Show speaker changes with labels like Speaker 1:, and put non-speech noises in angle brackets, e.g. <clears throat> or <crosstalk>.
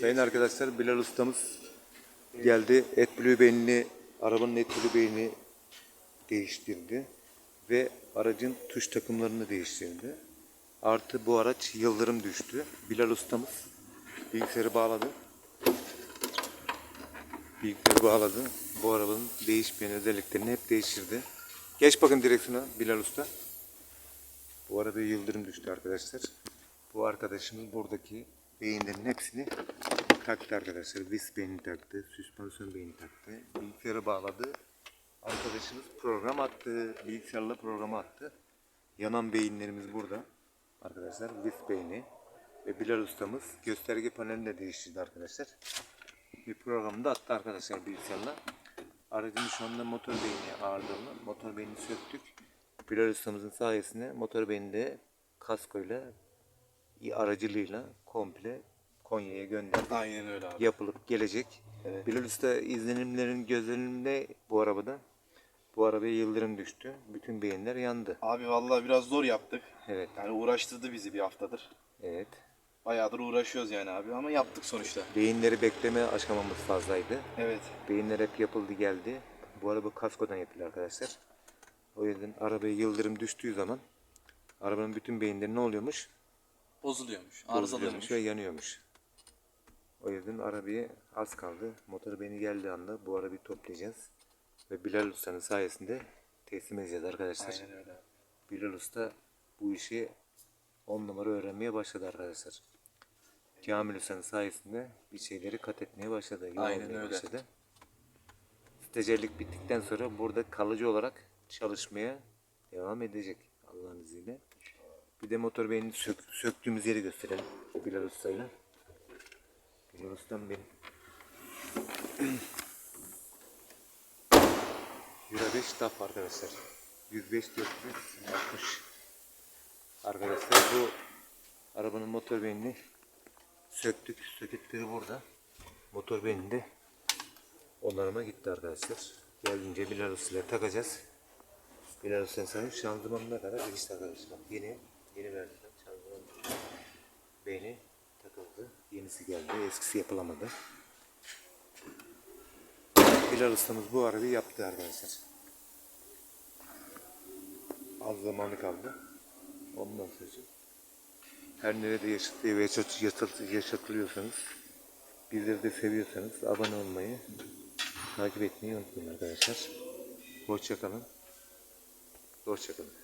Speaker 1: Sayın arkadaşlar Bilal ustamız geldi. AdBlue beynini, arabanın AdBlue beynini değiştirdi. Ve aracın tuş takımlarını değiştirdi. Artı bu araç yıldırım düştü. Bilal ustamız bilgisayarı bağladı. Bilgisayarı bağladı. Bu arabanın değişmeyen özelliklerini hep değiştirdi. Geç bakın direksiyona Bilal usta. Bu arada yıldırım düştü arkadaşlar. Bu arkadaşımız buradaki beyinlerin hepsini taktı arkadaşlar. Vis beyni taktı, süspansiyon beyni taktı. Bilgisayara bağladı. Arkadaşımız program attı. Bilgisayarla programı attı. Yanan beyinlerimiz burada. Arkadaşlar vis beyni ve Bilal ustamız gösterge panelini de değiştirdi arkadaşlar. Bir programı da attı arkadaşlar bilgisayarla. Aracın şu anda motor beyni ağırlığını, motor beynini söktük. Bilal ustamızın sayesinde motor beyni de kaskoyla aracılığıyla komple Konya'ya gönderdik.
Speaker 2: Aynen öyle abi.
Speaker 1: Yapılıp gelecek.
Speaker 2: Evet.
Speaker 1: Bilal Usta izlenimlerin gözleniminde bu arabada. Bu arabaya yıldırım düştü. Bütün beyinler yandı.
Speaker 2: Abi vallahi biraz zor yaptık.
Speaker 1: Evet.
Speaker 2: Yani uğraştırdı bizi bir haftadır.
Speaker 1: Evet.
Speaker 2: Bayağıdır uğraşıyoruz yani abi ama yaptık sonuçta.
Speaker 1: Beyinleri bekleme aşamamız fazlaydı.
Speaker 2: Evet.
Speaker 1: Beyinler hep yapıldı geldi. Bu araba kaskodan yapıldı arkadaşlar. O yüzden arabaya yıldırım düştüğü zaman arabanın bütün beyinleri ne oluyormuş?
Speaker 3: Bozuluyormuş, arızalıyormuş.
Speaker 1: ve yanıyormuş. O yüzden arabaya az kaldı. Motor beni geldiği anda bu arabayı toplayacağız. Ve Bilal Usta'nın sayesinde teslim edeceğiz arkadaşlar.
Speaker 2: Aynen öyle. abi.
Speaker 1: Bilal Usta bu işi 10 numara öğrenmeye başladı arkadaşlar. Kamil Usta'nın sayesinde bir şeyleri kat etmeye başladı. yol
Speaker 3: Aynen
Speaker 1: almaya
Speaker 3: öyle.
Speaker 1: Başladı. Stajyerlik bittikten sonra burada kalıcı olarak çalışmaya devam edecek Allah'ın izniyle. Bir de motor beynini sök, söktüğümüz yeri gösterelim Bilal Usta'yla. Bilal Usta'm benim. <clears throat> Euro 5 DAF arkadaşlar. 105 460. Arkadaşlar bu arabanın motor beynini söktük. Söketleri burada. Motor beynini de onarıma gitti arkadaşlar. Geldiğince Bilal Usta'yla takacağız. Bilal Usta'nın şanzımanına kadar geçti arkadaşlar. Bak yeni, yeni versiyon şanzıman beyni takıldı. Yenisi geldi. Eskisi yapılamadı. Bilal ustamız bu arabayı yaptı arkadaşlar. Az zamanı kaldı. Ondan sonra her nerede yaşatıyor ve yaşat, yaşat, yaşatılıyorsanız bizleri de seviyorsanız abone olmayı takip etmeyi unutmayın arkadaşlar. Hoşçakalın. Hoşçakalın.